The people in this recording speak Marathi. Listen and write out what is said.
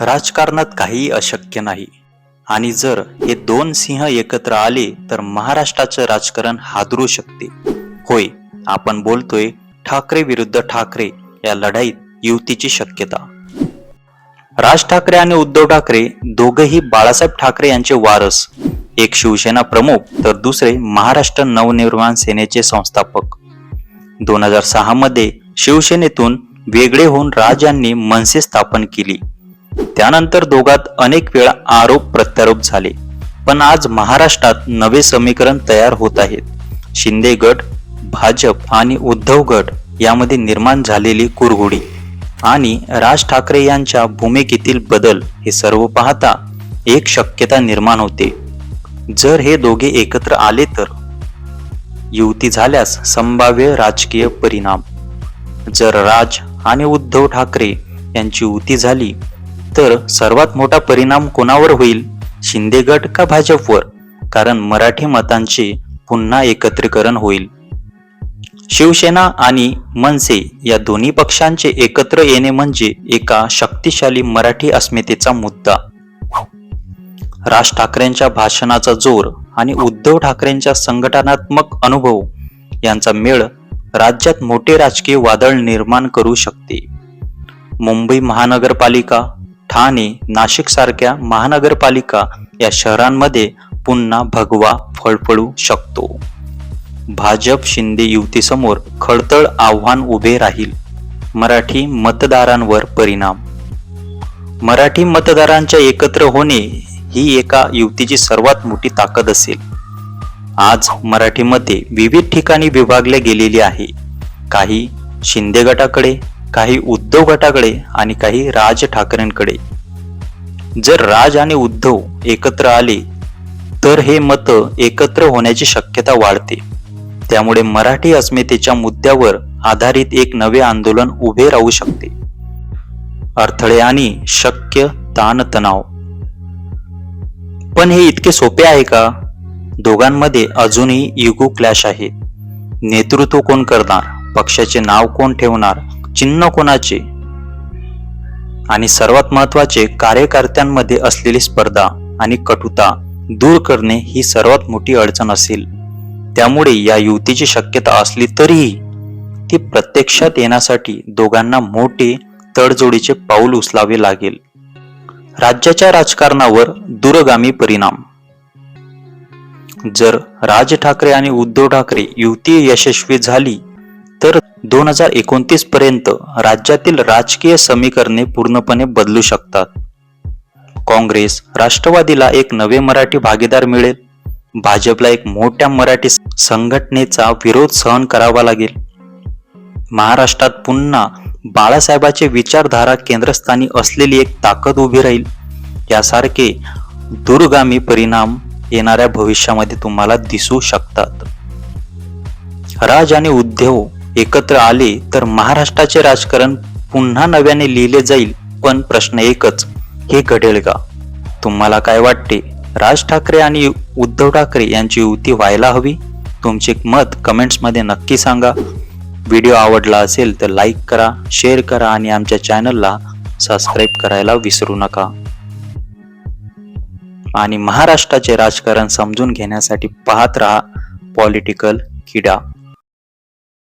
राजकारणात काहीही अशक्य नाही. आणि जर हे दोन सिंह एकत्र आले तर महाराष्ट्राचं राजकारण हादरू शकते. होय आपण बोलतोय ठाकरे विरुद्ध ठाकरे या लढाईत युतीची शक्यता. राज ठाकरे आणि उद्धव ठाकरे दोघेही बाळासाहेब ठाकरे यांचे वारस. एक शिवसेना प्रमुख तर दुसरे महाराष्ट्र नवनिर्माण सेनेचे संस्थापक. दोन हजार सहा मध्ये शिवसेनेतून वेगळे होऊन राज यांनी मनसे स्थापन केली. त्यानंतर दोघात अनेक वेळा आरोप प्रत्यारोप झाले. पण आज महाराष्ट्रात नवे समीकरण तयार होत आहेत. शिंदे गट भाजप आणि उद्धव गट यामध्ये निर्माण झालेली कुरघोडी आणि राज ठाकरे यांच्या भूमिकेतील बदल हे सर्व पाहता एक शक्यता निर्माण होते. जर हे दोघे एकत्र आले तर? युती झाल्यास संभाव्य राजकीय परिणाम. जर राज आणि उद्धव ठाकरे यांची युती झाली तर सर्वात मोठा परिणाम कोणावर होईल? शिंदे गट का भाजपवर? कारण मराठी मतांचे पुन्हा एकत्रीकरण होईल. शिवसेना आणि मनसे या दोन्ही पक्षांचे एकत्र येणे म्हणजे एका शक्तिशाली मराठी अस्मितेचा मुद्दा. राज ठाकरेंच्या भाषणाचा जोर आणि उद्धव ठाकरेंच्या संघटनात्मक अनुभव यांचा मेळ राज्यात मोठे राजकीय वादळ निर्माण करू शकते. मुंबई महानगरपालिका ठाणे नाशिक सारख्या महानगरपालिका या शहरांमध्ये पुन्हा भगवा फळफळू शकतो. भाजप शिंदे युतीसमोर खडतळ आव्हान उभे राहील. मराठी मतदारांवर परिणाम. मराठी मतदारांच्या एकत्र होणे ही एका युतीची सर्वात मोठी ताकद असेल. आज मराठीमध्ये विविध ठिकाणी विभागले गेलेली आहे. काही शिंदे गटाकडे काही उद्धव गटाकडे आणि काही राज ठाकरेंकडे. जर राज आणि उद्धव एकत्र आले तर हे मत एकत्र होण्याची शक्यता वाढते. त्यामुळे मराठी अस्मितेच्या मुद्द्यावर आधारित एक नवे आंदोलन उभे राहू शकते. अडथळे आणि शक्य ताणतणाव. पण हे इतके सोपे आहे का? दोघांमध्ये अजूनही इगो क्लॅश आहे. नेतृत्व कोण करणार? पक्षाचे नाव कोण ठेवणार? चिन्ह कोणाचे? आणि सर्वात महत्त्वाचे कार्यकर्त्यांमध्ये असलेली स्पर्धा आणि कटुता दूर करणे ही सर्वात मोठी अडचण असेल. त्यामुळे या युतीची शक्यता असली तरीही ती प्रत्यक्षात येण्यासाठी दोघांना मोठे तडजोडीचे पाऊल उचलावे लागेल. राज्याच्या राजकारणावर दूरगामी परिणाम. जर राज ठाकरे आणि उद्धव ठाकरे युती यशस्वी झाली तर दोन हजार एकोणतीस पर्यंत राज्यातील राजकीय समीकरणे पूर्णपणे बदलू शकतात. काँग्रेस राष्ट्रवादीला एक नवे मराठी भागीदार मिळेल. भाजपला एक मोठ्या मराठी संघटनेचा विरोध सहन करावा लागेल. महाराष्ट्रात पुन्हा बाळासाहेबाचे विचारधारा केंद्रस्थानी असलेली एक ताकद उभी राहील. यासारखे दूरगामी परिणाम येणाऱ्या भविष्यामध्ये तुम्हाला दिसू शकतात. राज आणि उद्धव एकत्र आले तर महाराष्ट्राचे राजकारण पुन्हा नव्याने लिहिले जाईल पण प्रश्न एकच हे घडेल का? तुम्हाला काय वाटते? राज ठाकरे आणि उद्धव ठाकरे यांची युती व्हायला हवी? तुमचे मत कमेंट्समध्ये नक्की सांगा. व्हिडिओ आवडला असेल तर लाईक करा शेअर करा आणि आमच्या चॅनलला सबस्क्राईब करायला विसरू नका. आणि महाराष्ट्राचे राजकारण समजून घेण्यासाठी पाहत राहा पॉलिटिकल किडा.